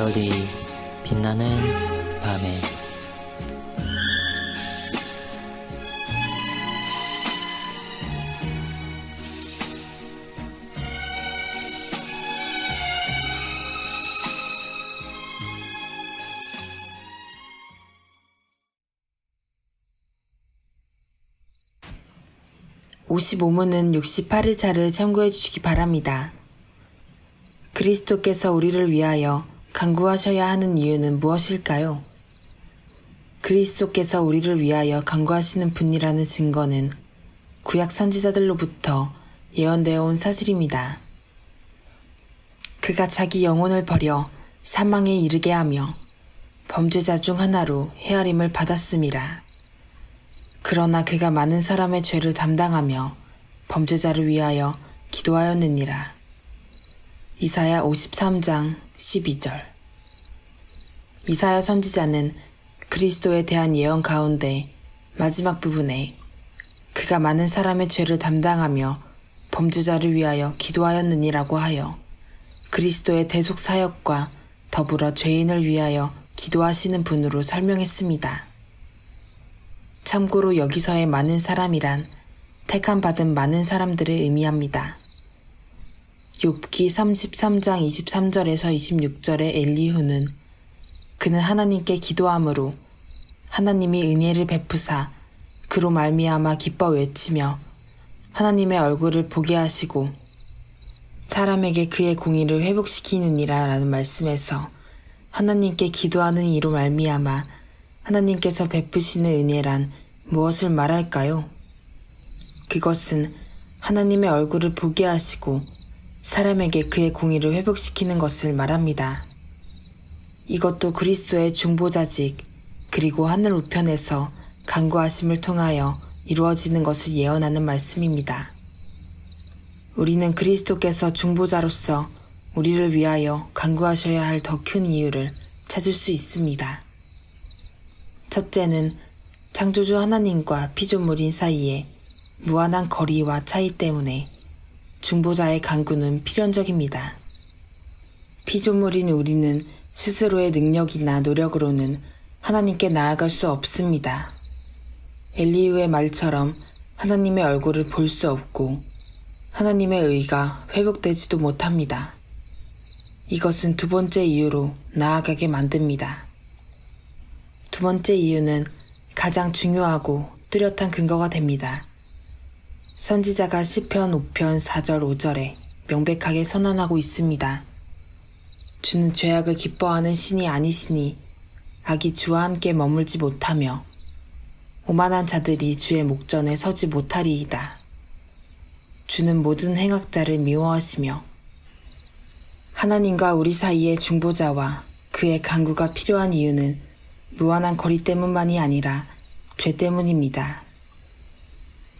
별이 빛나는 밤에 (55문은 68일차를 참고해 주시기 바랍니다. 그리스도께서 우리를 위하여 간구하셔야 하는 이유는 무엇일까요? 그리스도께서 우리를 위하여 간구하시는 분이라는 증거는 구약 선지자들로부터 예언되어 온 사실입니다. 그가 자기 영혼을 버려 사망에 이르게 하며 범죄자 중 하나로 헤아림을 받았음이라. 그러나 그가 많은 사람의 죄를 담당하며 범죄자를 위하여 기도하였느니라. 이사야 53장 12절 이사야 선지자는 그리스도에 대한 예언 가운데 마지막 부분에 그가 많은 사람의 죄를 담당하며 범죄자를 위하여 기도하였느니라고 하여 그리스도의 대속 사역과 더불어 죄인을 위하여 기도하시는 분으로 설명했습니다. 참고로 여기서의 많은 사람이란 택함 받은 많은 사람들을 의미합니다. 욥기 33장 23절에서 26절의 엘리후는 그는 하나님께 기도함으로 하나님이 은혜를 베푸사 그로 말미암아 기뻐 외치며 하나님의 얼굴을 보게 하시고 사람에게 그의 공의를 회복시키느니라 라는 말씀에서 하나님께 기도하는 이로 말미암아 하나님께서 베푸시는 은혜란 무엇을 말할까요? 그것은 하나님의 얼굴을 보게 하시고 사람에게 그의 공의를 회복시키는 것을 말합니다. 이것도 그리스도의 중보자직 그리고 하늘 우편에서 간구하심을 통하여 이루어지는 것을 예언하는 말씀입니다. 우리는 그리스도께서 중보자로서 우리를 위하여 간구하셔야 할 더 큰 이유를 찾을 수 있습니다. 첫째는 창조주 하나님과 피조물인 사이에 무한한 거리와 차이 때문에 중보자의 간구는 필연적입니다. 피조물인 우리는 스스로의 능력이나 노력으로는 하나님께 나아갈 수 없습니다. 엘리우의 말처럼 하나님의 얼굴을 볼 수 없고 하나님의 의가 회복되지도 못합니다. 이것은 두 번째 이유로 나아가게 만듭니다. 두 번째 이유는 가장 중요하고 뚜렷한 근거가 됩니다. 선지자가 시편 5편 4절 5절에 명백하게 선언하고 있습니다. 주는 죄악을 기뻐하는 신이 아니시니 악이 주와 함께 머물지 못하며 오만한 자들이 주의 목전에 서지 못하리이다. 주는 모든 행악자를 미워하시며 하나님과 우리 사이의 중보자와 그의 간구가 필요한 이유는 무한한 거리 때문만이 아니라 죄 때문입니다.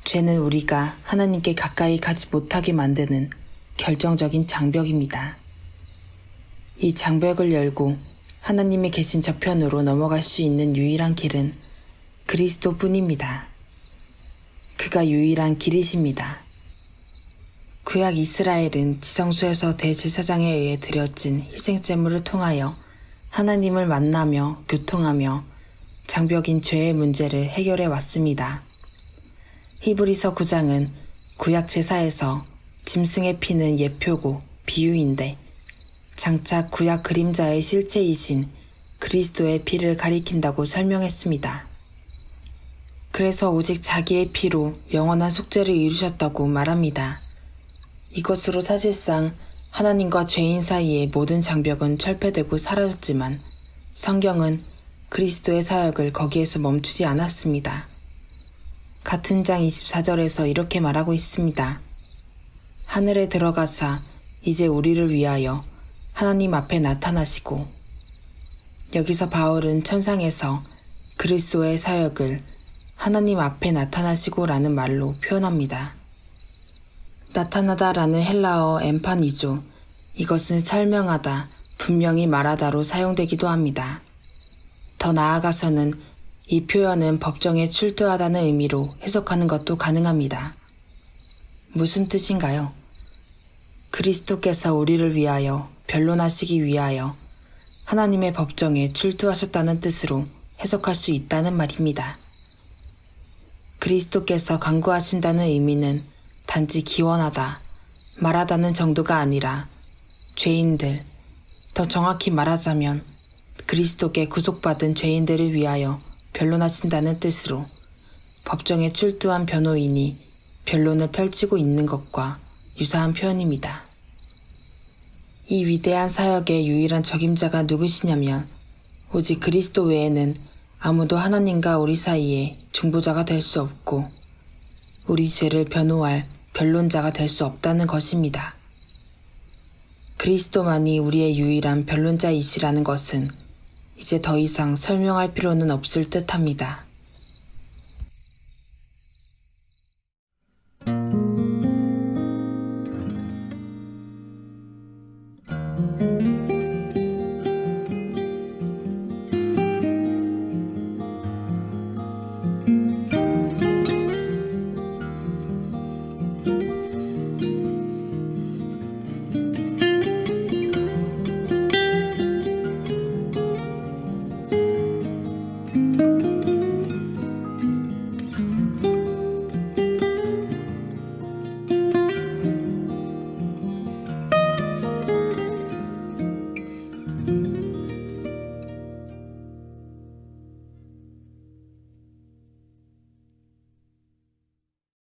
죄는 우리가 하나님께 가까이 가지 못하게 만드는 결정적인 장벽입니다. 이 장벽을 열고 하나님이 계신 저편으로 넘어갈 수 있는 유일한 길은 그리스도 뿐입니다. 그가 유일한 길이십니다. 구약 이스라엘은 지성소에서 대제사장에 의해 드려진 희생제물을 통하여 하나님을 만나며 교통하며 장벽인 죄의 문제를 해결해 왔습니다. 히브리서 9장은 구약 제사에서 짐승의 피는 예표고 비유인데 장차 구약 그림자의 실체이신 그리스도의 피를 가리킨다고 설명했습니다. 그래서 오직 자기의 피로 영원한 속죄를 이루셨다고 말합니다. 이것으로 사실상 하나님과 죄인 사이의 모든 장벽은 철폐되고 사라졌지만 성경은 그리스도의 사역을 거기에서 멈추지 않았습니다. 같은 장 24절에서 이렇게 말하고 있습니다. 하늘에 들어가사 이제 우리를 위하여 하나님 앞에 나타나시고 여기서 바울은 천상에서 그리스도의 사역을 하나님 앞에 나타나시고라는 말로 표현합니다. 나타나다라는 헬라어 엠판이죠. 이것은 설명하다, 분명히 말하다로 사용되기도 합니다. 더 나아가서는 이 표현은 법정에 출두하다는 의미로 해석하는 것도 가능합니다. 무슨 뜻인가요? 그리스도께서 우리를 위하여 변론하시기 위하여 하나님의 법정에 출두하셨다는 뜻으로 해석할 수 있다는 말입니다. 그리스도께서 강구하신다는 의미는 단지 기원하다, 말하다는 정도가 아니라 죄인들, 더 정확히 말하자면 그리스도께 구속받은 죄인들을 위하여 변론하신다는 뜻으로 법정에 출두한 변호인이 변론을 펼치고 있는 것과 유사한 표현입니다. 이 위대한 사역의 유일한 적임자가 누구시냐면 오직 그리스도 외에는 아무도 하나님과 우리 사이에 중보자가 될 수 없고 우리 죄를 변호할 변론자가 될 수 없다는 것입니다. 그리스도만이 우리의 유일한 변론자이시라는 것은 이제 더 이상 설명할 필요는 없을 듯 합니다.